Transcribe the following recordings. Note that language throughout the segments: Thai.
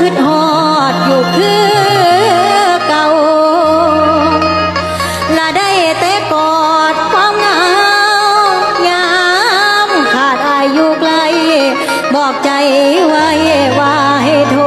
คิดฮอดอยู่คือเก่าละได้แต่กอดความเหงายามขาดอายุไกล บอกใจไว้ว่าให้โทร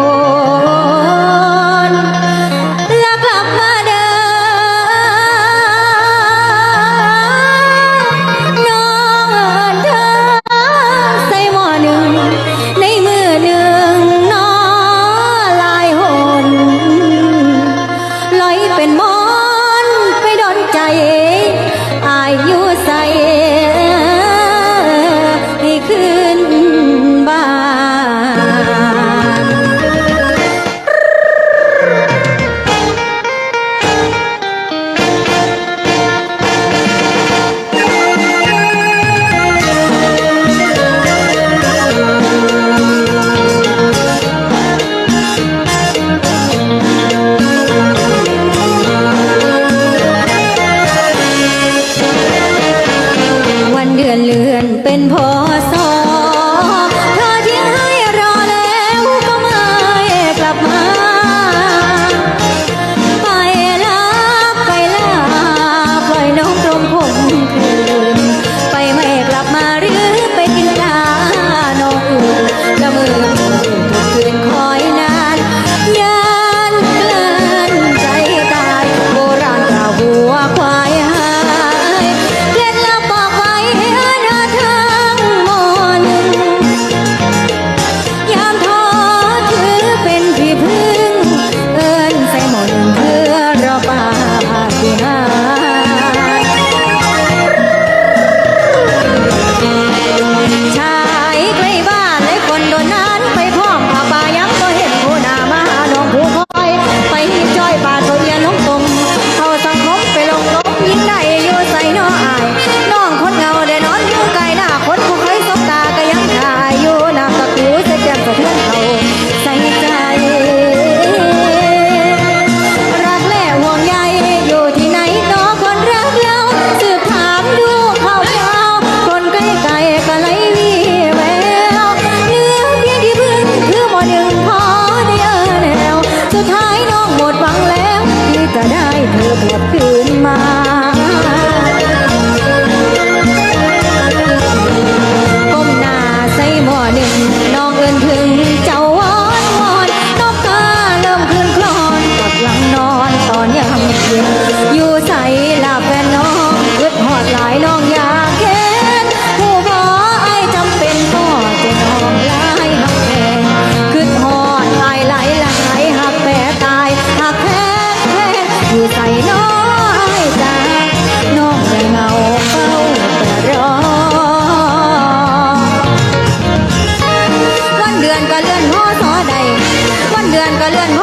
อนก็เลื่อนหัอสอใดวันเดือนก็เลื่อนหอ